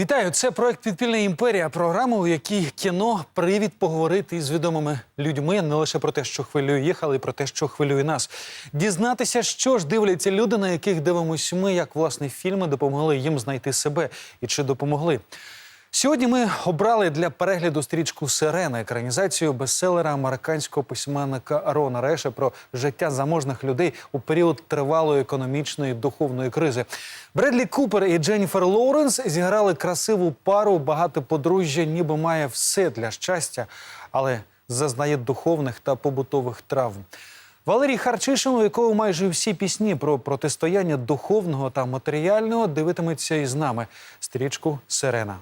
Вітаю! Це проект Підпільна імперія. Програма, у якій кіно привід поговорити з відомими людьми не лише про те, що хвилює їх, але й про те, що хвилює нас. Дізнатися, що ж дивляться люди, на яких дивимось ми, як власне фільми допомогли їм знайти себе і чи допомогли. Сьогодні ми обрали для перегляду стрічку Сирена, екранізацію бестселера американського письменника Рона Реша про життя заможних людей у період тривалої економічної духовної кризи. Бредлі Купер і Дженніфер Лоуренс зіграли красиву пару. Багато подружжя, ніби має все для щастя, але зазнає духовних та побутових травм. Валерій Харчишин, у якого майже всі пісні про протистояння духовного та матеріального, дивитиметься із нами стрічку Сирена.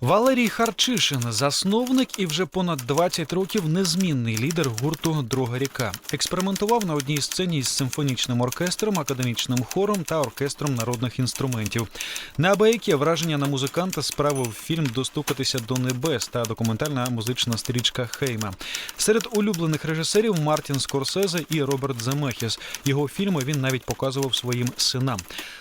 Валерій Харчишин, засновник і вже понад 20 років незмінний лідер гурту Друга ріка. Експериментував на одній сцені з симфонічним оркестром, академічним хором та оркестром народних інструментів. Неабияке враження на музиканта справив фільм Достукатися до небес та документальна музична стрічка Хейма. Серед улюблених режисерів Мартін Скорсезе і Роберт Земехіс. Його фільми він навіть показував своїм синам.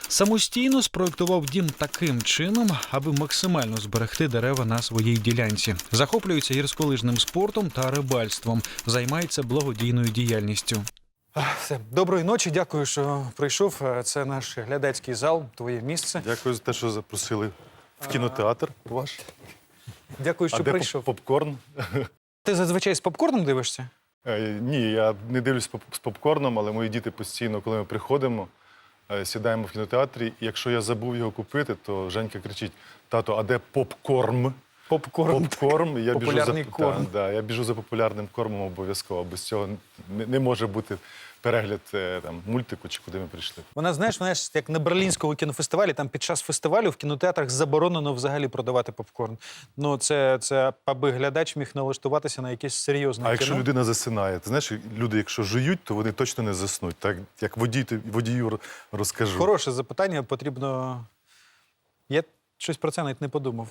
Самостійно спроектував дім таким чином, аби максимально зберегти дерева на своїй ділянці. Захоплюється гірськолижним спортом та рибальством. Займається благодійною діяльністю. Все. Доброї ночі, дякую, що прийшов. Е, Це наш глядацький зал, твоє місце. Дякую за те, що запросили в кінотеатр ваш. Дякую, а що де прийшов. поп- попкорн? Ти зазвичай з попкорном дивишся? Е, Ні, я не дивлюсь поп- з попкорном, але мої діти постійно, коли ми приходимо, сідаємо в кінотеатрі. І якщо я забув його купити, то Женька кричить: тато, а де попкорн? Попкорн. Попкорм. І Я біжу за, Популярний корм. Та, да, я біжу за популярним кормом обов'язково. Без цього не, не може бути перегляд е, там, мультику чи куди ми прийшли. Вона, знаєш, вона як на Берлінському кінофестивалі, там під час фестивалю в кінотеатрах заборонено взагалі продавати попкорн. Ну, це, це аби глядач міг налаштуватися на якесь серйозне А кіно. якщо людина засинає, ти знаєш, люди, якщо жують, то вони точно не заснуть. Так як водій, водію розкажу. Хороше запитання, потрібно. Я щось про це навіть не подумав.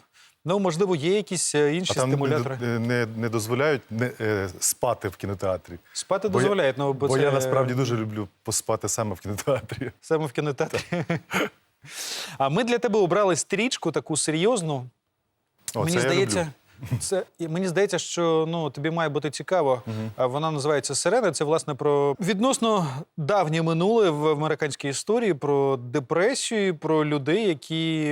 Ну, можливо, є якісь е, інші А там стимулятори. не, не, не дозволяють не, е, спати в кінотеатрі. Спати Бо я- дозволяють, ну, бо, Бо це я насправді дуже люблю поспати саме в кінотеатрі. саме в кінотеатрі. А ми для тебе обрали стрічку таку серйозну. О, мені це я здається, люблю. це мені здається, що ну тобі має бути цікаво. А Вона називається Сирена. Це власне про відносно давнє минуле в американській історії, про депресію, про людей, які.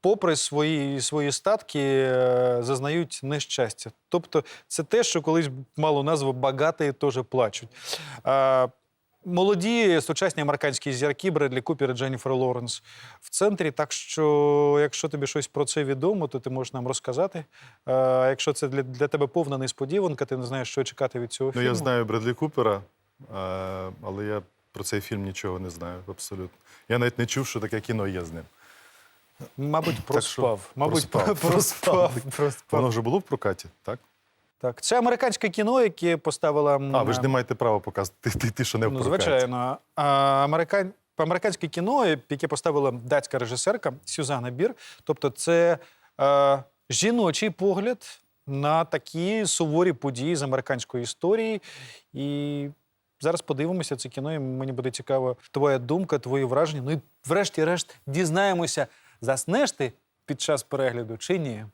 Попри свої, свої статки е, зазнають нещастя. Тобто це те, що колись мало назву «багаті теж плачуть. Молоді сучасні американські зірки Бредлі Купер і Дженніфер Лоуренс в центрі. Так що, якщо тобі щось про це відомо, то ти можеш нам розказати. А якщо це для, для тебе повна несподіванка, ти не знаєш, що чекати від цього Ну, фільму. я знаю Бредлі Купера, але я про цей фільм нічого не знаю абсолютно. Я навіть не чув, що таке кіно є з ним. Мабуть, проспав. Мабуть, проспав. проспав. Воно вже було в прокаті, так? Так, це американське кіно, яке поставила. А, ви ж не маєте права показати, ти, ти, ти що не в Ну, прокаті. звичайно. А, американ... Американське кіно, яке поставила датська режисерка Сюзанна Бір. Тобто, це е, жіночий погляд на такі суворі події з американської історії. І зараз подивимося це кіно, і мені буде цікаво твоя думка, твої враження. Ну і врешті-решт дізнаємося, заснеш ти під час перегляду чи ні.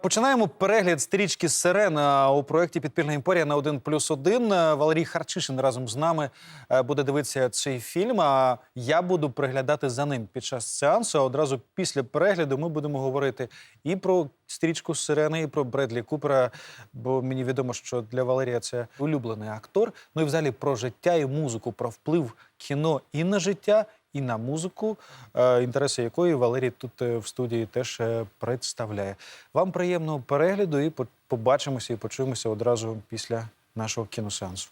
Починаємо перегляд стрічки Сирена у проєкті Підпільна імперія на 1 плюс 1. Валерій Харчишин разом з нами е, буде дивитися цей фільм. А я буду приглядати за ним під час сеансу. Одразу після перегляду ми будемо говорити і про стрічку Сирени, і про Бредлі Купера. Бо мені відомо, що для Валерія це улюблений актор. Ну і взагалі про життя і музику, про вплив кіно і на життя, і на музику, е, інтереси якої Валерій тут е, в студії теж е, представляє. Вам приємного перегляду і по- побачимося і почуємося одразу після нашого кіносеансу.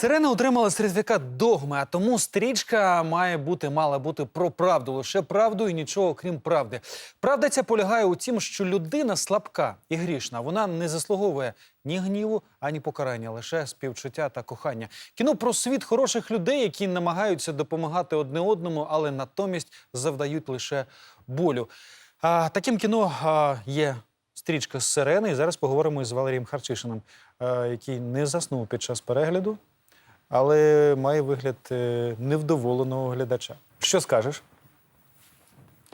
Сирена отримала сертифікат догми, а тому стрічка має бути, мала бути про правду, лише правду і нічого крім правди. Правда ця полягає у тім, що людина слабка і грішна. Вона не заслуговує ні гніву, ані покарання, лише співчуття та кохання. Кіно про світ хороших людей, які намагаються допомагати одне одному, але натомість завдають лише болю. А, таким кіно а, є стрічка з сирени. І зараз поговоримо із Валерієм Харчишином, який не заснув під час перегляду, але має вигляд е, невдоволеного глядача. Що скажеш?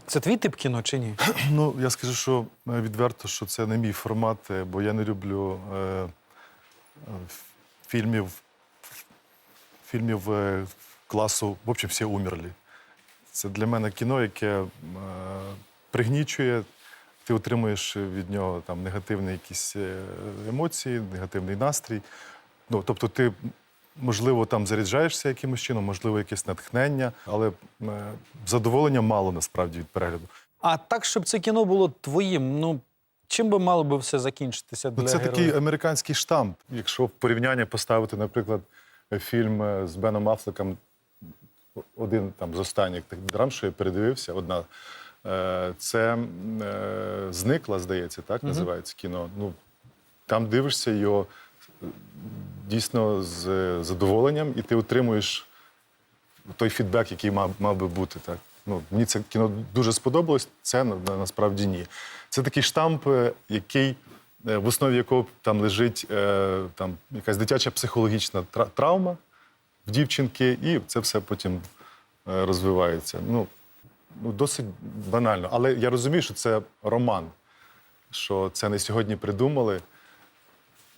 Це твій тип кіно чи ні? Ну, я скажу, що е, відверто, що це не мій формат, е, бо я не люблю е, фільмів, фільмів е, класу, в общем, всі умерли. Це для мене кіно, яке е, пригнічує, ти отримуєш від нього там негативні якісь емоції, негативний настрій. Ну, тобто, ти, можливо, там заряджаєшся якимось чином, можливо, якесь натхнення, але е, задоволення мало насправді від перегляду. А так, щоб це кіно було твоїм, ну чим би мало би все закінчитися для Ну, це героїв? такий американський штамп. Якщо в порівняння поставити, наприклад, фільм е, з Беном Аффлеком, один там з останніх драм, що я передивився, одна. е, Це зникла, здається, так називається кіно. Ну, там дивишся його дійсно з е, задоволенням, і ти отримуєш той фідбек, який мав, мав би бути. Так. Ну, мені це кіно дуже сподобалось, це на, на- насправді ні. Це такий штамп, е, який, е, в основі якого там лежить там, якась дитяча психологічна травма в дівчинки, і це все потім розвивається. Ну, ну, досить банально. Але я розумію, що це роман, що це не сьогодні придумали.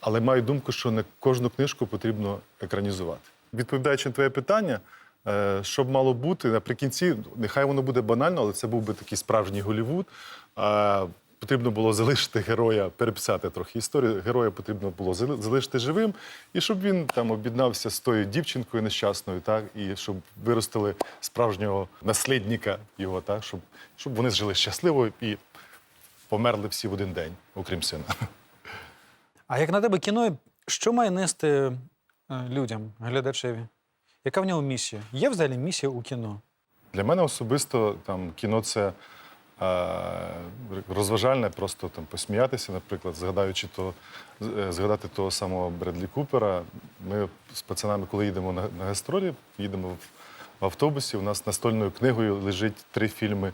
Але маю думку, що не кожну книжку потрібно екранізувати. Відповідаючи на твоє питання, е, що б мало бути наприкінці, нехай воно буде банально, але це був би такий справжній Голівуд. Е, Потрібно було залишити героя, переписати трохи історію. Героя потрібно було залишити живим, і щоб він там об'єднався з тою дівчинкою нещасною, так і щоб виростили справжнього наслідника його, так щоб, щоб вони жили щасливо і померли всі в один день, окрім сина. А як на тебе кіно, що має нести е, людям, глядачеві? Яка в нього місія? Є взагалі місія у кіно? Для мене особисто там кіно це е, розважальне, просто там посміятися, наприклад, згадаючи то, е, згадати того самого Бредлі Купера. Ми з пацанами, коли їдемо на, на гастролі, їдемо в, автобусі. У нас настольною книгою лежить три фільми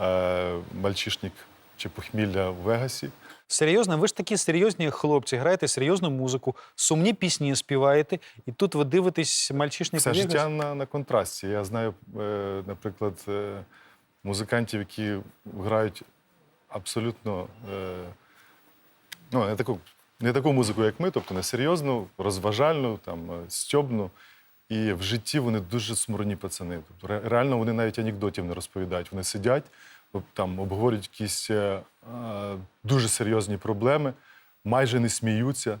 е, Мальчишник чи Похмілля в Вегасі. Серйозно, ви ж такі серйозні хлопці, граєте серйозну музику, сумні пісні співаєте, і тут ви дивитесь мальчишник Все життя на, на контрасті. Я знаю, е, наприклад, е, музикантів, які грають абсолютно е, ну, не, таку, не таку музику, як ми, тобто не серйозну, розважальну, там, стьобну. І в житті вони дуже смурні пацани. Тобто, реально вони навіть анекдотів не розповідають. Вони сидять, там, обговорюють якісь е, е, дуже серйозні проблеми, майже не сміються.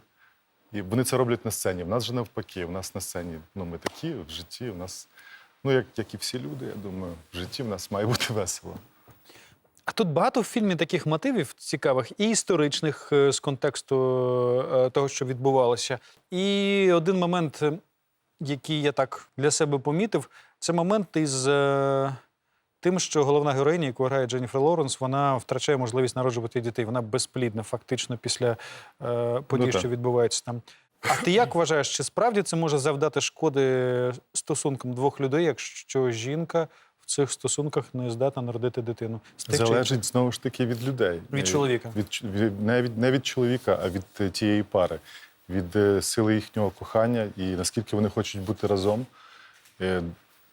І вони це роблять на сцені. В нас же навпаки, в нас на сцені ну, ми такі, в житті в нас, ну як, як і всі люди, я думаю, в житті в нас має бути весело. А тут багато в фільмі таких мотивів цікавих і історичних е, з контексту е, того, що відбувалося. І один момент, який я так для себе помітив, це момент із тим, що головна героїня, яку грає Дженніфер Лоуренс, вона втрачає можливість народжувати дітей. Вона безплідна, фактично, після е, подій, Ну, що відбуваються там. А ти як вважаєш, чи справді це може завдати шкоди стосункам двох людей, якщо жінка в цих стосунках не здатна народити дитину? З тих чи Залежить знову ж таки від людей. Від чоловіка. Від, від, не, від, не від чоловіка, а від е, тієї пари, від е, сили їхнього кохання і наскільки вони хочуть бути разом.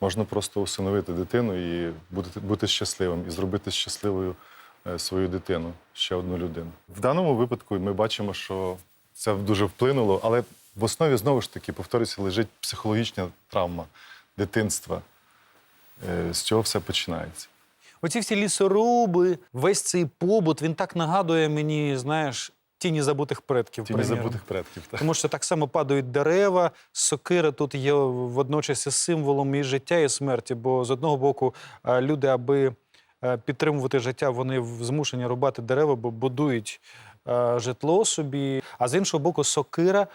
Можна просто усиновити дитину і бути, бути щасливим, і зробити щасливою е, свою дитину, ще одну людину. В даному випадку ми бачимо, що це дуже вплинуло, але в основі знову ж таки, повторюся, лежить психологічна травма дитинства. Е, З цього все починається. Оці всі лісоруби, весь цей побут, він так нагадує мені, знаєш, тіні забутих предків. Тіні приміром. забутих предків. Так? Тому що так само падають дерева, сокира тут є водночас і символом і життя, і смерті. Бо з одного боку е, люди, аби е, підтримувати життя, вони змушені рубати дерева, бо будують е, житло собі. А з іншого боку, сокира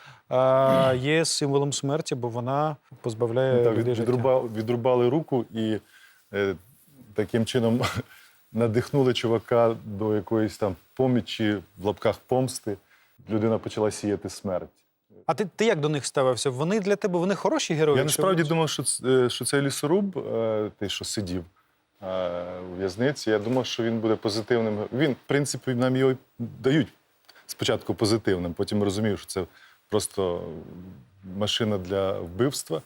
є символом смерті, бо вона позбавляє людей від, життя. відруба, відрубали руку і е, таким чином надихнули чувака до якоїсь там помічі в лапках помсти. Людина почала сіяти смерть. А ти, ти як до них ставився? Вони для тебе вони хороші герої? Я насправді думав, що, е, що цей лісоруб, е, той, що сидів е, у в'язниці, я думав, що він буде позитивним. Він, в принципі, нам його дають спочатку позитивним, потім розумів, що це просто машина для вбивства.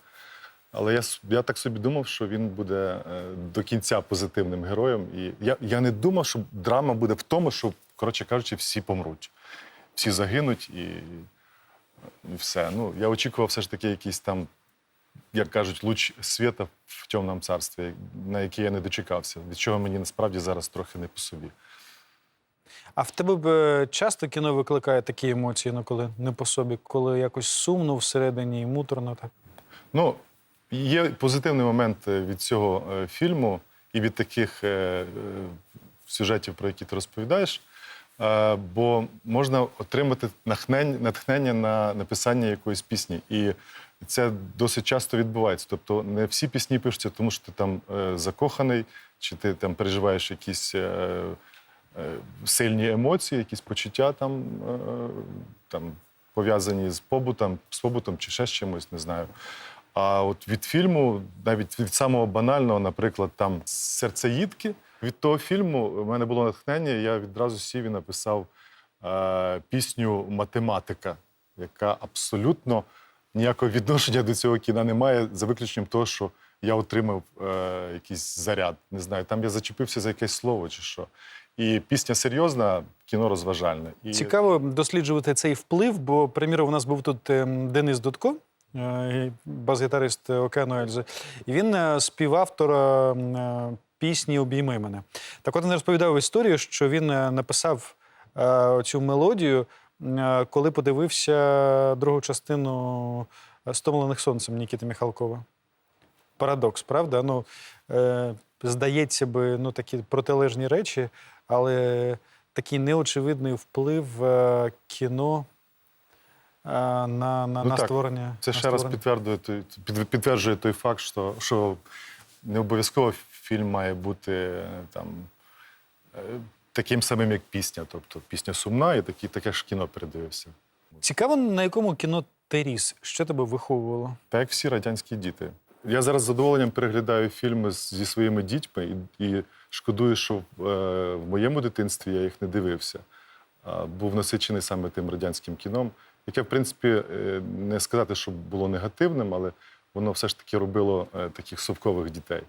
Але я, я так собі думав, що він буде е, до кінця позитивним героєм. І я, я не думав, що драма буде в тому, що, коротше кажучи, всі помруть, всі загинуть і, і все. Ну, я очікував все ж таки якийсь там як кажуть, луч світа в темному царстві, на який я не дочекався, від чого мені насправді зараз трохи не по собі. А в тебе б е, часто кіно викликає такі емоції, ну коли не по собі, коли якось сумно всередині і муторно так. Ну, є позитивний момент е, від цього е, фільму і від таких е, сюжетів, про які ти розповідаєш. Бо можна отримати натхнення, на написання якоїсь пісні. І це досить часто відбувається. Тобто не всі пісні пишуться, тому що ти там закоханий, чи ти там переживаєш якісь сильні емоції, якісь почуття там, там пов'язані з побутом, з побутом чи ще з чимось, не знаю. А от від фільму, навіть від самого банального, наприклад, там серцеїдки, від того фільму в мене було натхнення, я відразу сів і написав е, пісню Математика, яка абсолютно ніякого відношення до цього кіна не має, за виключенням того, що я отримав е, якийсь заряд. Не знаю, там я зачепився за якесь слово чи що. І пісня серйозна, кіно розважальне. І... Цікаво досліджувати цей вплив, бо, приміром, у нас був тут ем, Денис Дудко, басгітарист Океану Ельзи, і він е, співавтор е, е, пісні Обійми мене. Так от він розповідав історію, що він е, написав е, цю мелодію, е, коли подивився другу частину е, Стомлених сонцем Нікіти Міхалкова. Парадокс, правда? Ну, е, здається би, ну, такі протилежні речі, але такий неочевидний вплив е, кіно е, на, на, Ну на так, створення. Це на ще раз підтверджує той, підтверджує той факт, що, що не обов'язково фільм має бути е, там, е, таким самим, як пісня. Тобто пісня сумна, і такі, таке ж кіно передивився. Цікаво, на якому кіно ти ріс? Що тебе виховувало? Так як всі радянські діти. Я зараз з задоволенням переглядаю фільми зі своїми дітьми і, і шкодую, що в, е, в моєму дитинстві я їх не дивився. Був насичений саме тим радянським кіном, яке, в принципі, е, не сказати, що було негативним, але воно все ж таки робило е, таких совкових дітей.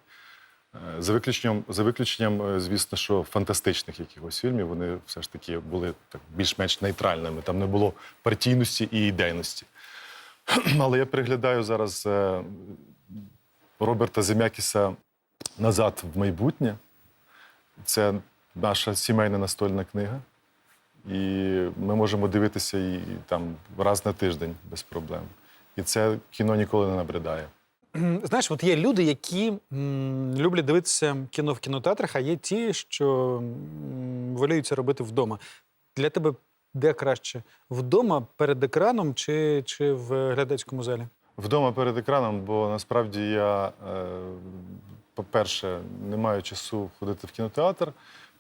Е, За виключенням, за виключенням, звісно, що фантастичних якихось фільмів вони все ж таки були так більш-менш нейтральними. Там не було партійності і ідейності. Але я переглядаю зараз Роберта Зем'якіса назад в майбутнє. Це наша сімейна настольна книга. І ми можемо дивитися її там раз на тиждень без проблем. І це кіно ніколи не набридає. Знаєш, от є люди, які м, люблять дивитися кіно в кінотеатрах, а є ті, що м, воліються робити вдома. Для тебе де краще? Вдома перед екраном чи, чи в глядацькому залі? Вдома перед екраном, бо насправді я, е, по-перше, не маю часу ходити в кінотеатр.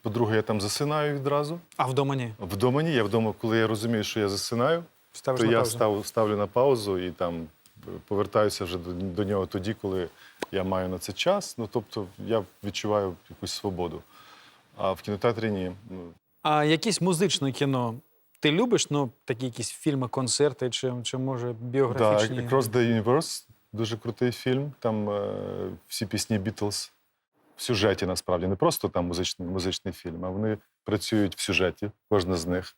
По-друге, я там засинаю відразу. А вдома ні. Вдома ні. Я вдома, коли я розумію, що я засинаю, Ставиш то на я паузу. став, ставлю на паузу і там повертаюся вже до, до нього тоді, коли я маю на це час. Ну тобто я відчуваю якусь свободу. А в кінотеатрі ні. Ну, А якесь музичне кіно ти любиш? Ну, такі якісь фільми, концерти, чи, чи може Так, біографічні? Across the Universe дуже крутий фільм. Там е, всі пісні Бітлз в сюжеті насправді не просто там музичний, музичний фільм, а вони працюють в сюжеті, кожна з них.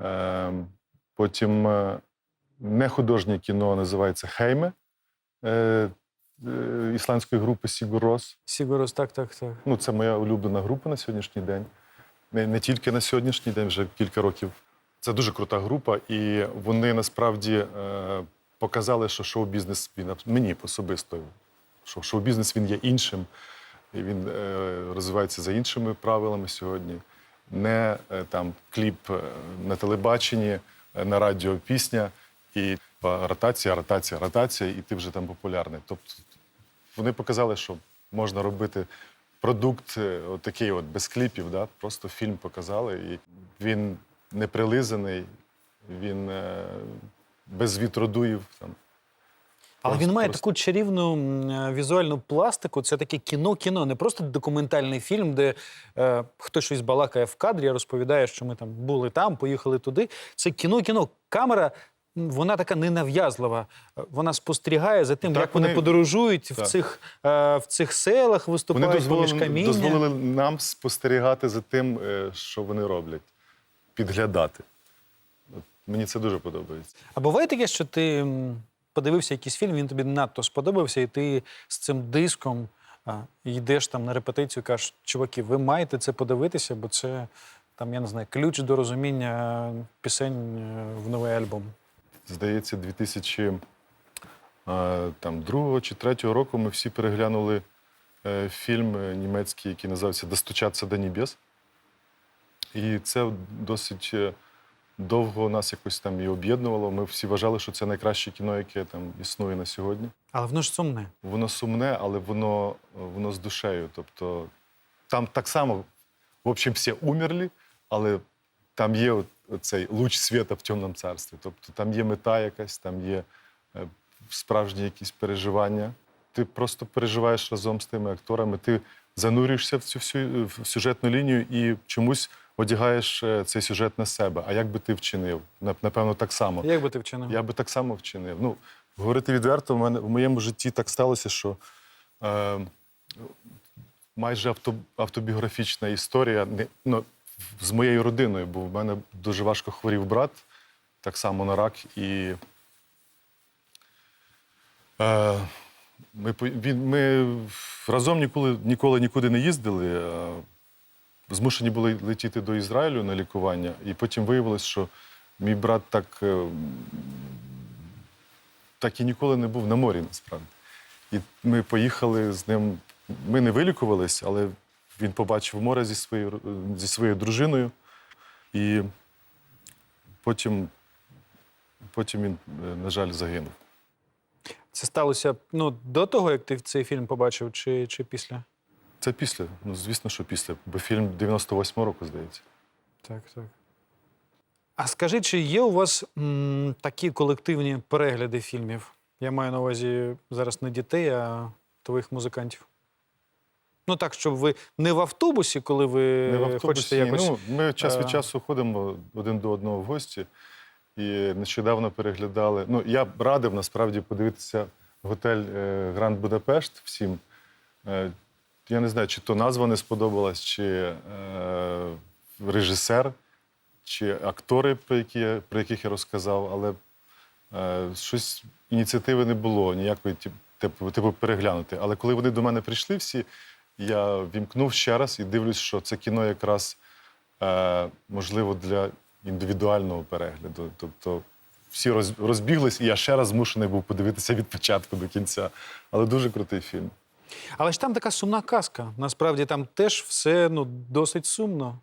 Е, потім е, нехудожнє кіно називається Хейме е, е, ісландської групи Сігур Рос. Сігурос, так, так, так. Ну, це моя улюблена група на сьогоднішній день. Не, не тільки на сьогоднішній день, вже кілька років. Це дуже крута група, і вони насправді е, показали, що шоу-бізнес він мені особисто, що шоу-бізнес він є іншим, він е, розвивається за іншими правилами сьогодні. не е, там кліп е, на телебаченні, на радіо пісня, і ротація, ротація, ротація, і ти вже там популярний. Тобто вони показали, що можна робити продукт е, от без кліпів, да? просто фільм показали. І він не прилизаний, він без вітродуїв. Там. Але він має таку чарівну е, візуальну пластику. Це таке кіно-кіно, не просто документальний фільм, де е, хтось щось балакає в кадрі, розповідає, що ми там були там, поїхали туди. Це кіно-кіно. Камера. Вона така ненав'язлива. Е, Вона спостерігає за тим, Так, як вони, вони- подорожують в цих, е, в цих селах, Вони виступають поміж дозволили, каміння. дозволили нам спостерігати за тим, е, що вони роблять, підглядати. Мені це дуже подобається. А буває таке, що ти подивився якийсь фільм, він тобі надто сподобався, і ти з цим диском йдеш там на репетицію, кажеш, чуваки, ви маєте це подивитися, бо це там, я не знаю, ключ до розуміння пісень е, в новий альбом. Здається, 2002 чи 2003 року ми всі переглянули е, фільм німецький, який називався Достучатися до небес. І це досить е, довго нас якось там і об'єднувало. Ми всі вважали, що це найкраще кіно, яке там існує на сьогодні. Але воно ж сумне. Воно сумне, але воно, воно з душею. Тобто там так само, в общем, всі умерли, але там є цей луч світа в темному царстві. Тобто там є мета якась, там є е, справжні якісь переживання. Ти просто переживаєш разом з тими акторами, ти занурюєшся в цю всю в сюжетну лінію і чомусь одягаєш е, цей сюжет на себе. А як би ти вчинив? Напевно, так само. Як би ти вчинив? Я би так само вчинив. Ну, говорити відверто, в, мене, в моєму житті так сталося, що е, майже авто, автобіографічна історія не, ну, з моєю родиною, бо в мене дуже важко хворів брат, так само на рак. І е, ми, він, ми разом ніколи, ніколи нікуди не їздили. Е, змушені були летіти до Ізраїлю на лікування, і потім виявилось, що мій брат так, е, так і ніколи не був на морі, насправді. І ми поїхали з ним. Ми не вилікувались, але він побачив море зі своєю, зі своєю дружиною. І потім, потім він, е, на жаль, загинув. Це сталося ну, до того, як ти цей фільм побачив, чи, чи після? Це після. Ну, звісно, що після, бо фільм 98 року, здається. Так, так. А скажи, чи є у вас м, такі колективні перегляди фільмів? Я маю на увазі зараз не дітей, а твоїх музикантів. Ну так, щоб ви не в автобусі, коли ви Не в автобусі. хочете ні. якось. Ну, ми час від е, часу ходимо один до одного в гості. І нещодавно переглядали. Ну, я б радив насправді подивитися готель е, Гранд Будапешт всім. Е, Я не знаю, чи то назва не сподобалась, чи е, режисер, чи актори, про, які, про яких я розказав, але е, щось ініціативи не було, ніякої типу, типу переглянути. Але коли вони до мене прийшли всі, я вімкнув ще раз і дивлюсь, що це кіно якраз е, можливо для індивідуального перегляду. Тобто всі розбіглись, і я ще раз змушений був подивитися від початку до кінця. Але дуже крутий фільм. Але ж там така сумна казка. Насправді там теж все ну, досить сумно.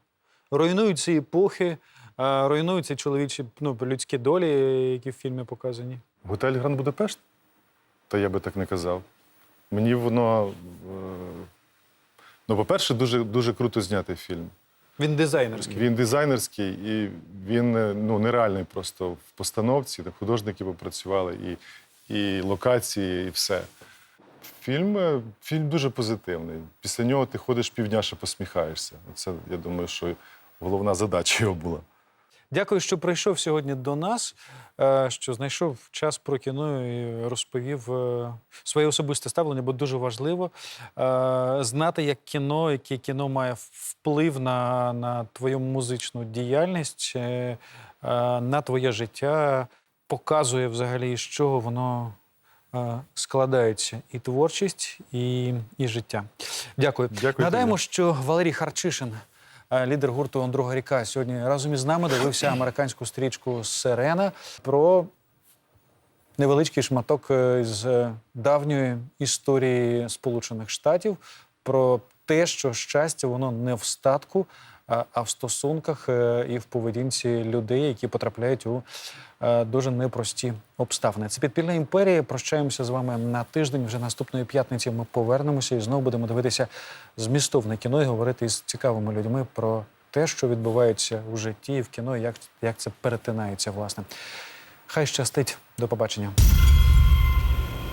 Руйнуються епохи, руйнуються чоловічі ну, людські долі, які в фільмі показані. Готель Гранд Будапешт? Та я би так не казав. Мені воно. Е, ну, по-перше, дуже, дуже круто знятий фільм. Він дизайнерський. Він дизайнерський і він е, ну, нереальний просто в постановці. Там художники попрацювали, і, і локації, і все. Фільм, е, фільм дуже позитивний. Після нього ти ходиш півдня, ще посміхаєшся. Це, я думаю, що головна задача його була. Дякую, що прийшов сьогодні до нас, е, що знайшов час про кіно і розповів е, своє особисте ставлення, бо дуже важливо знати, як кіно, яке кіно має вплив на, на твою музичну діяльність, на твоє життя, показує взагалі, з чого воно. Складається і творчість, і, і життя. Дякую. Дякую Нагадаємо, тобі. що Валерій Харчишин, лідер гурту Друга ріка, сьогодні разом із нами дивився американську стрічку Сирена про невеличкий шматок е, з давньої історії Сполучених Штатів, про те, що щастя воно не в статку, а в стосунках е, і в поведінці людей, які потрапляють у е, дуже непрості обставини. Це підпільна імперія. Прощаємося з вами на тиждень. Вже наступної п'ятниці ми повернемося і знову будемо дивитися змістовне кіно і говорити з цікавими людьми про те, що відбувається у житті і в кіно, як, як це перетинається, власне. Хай щастить. До побачення.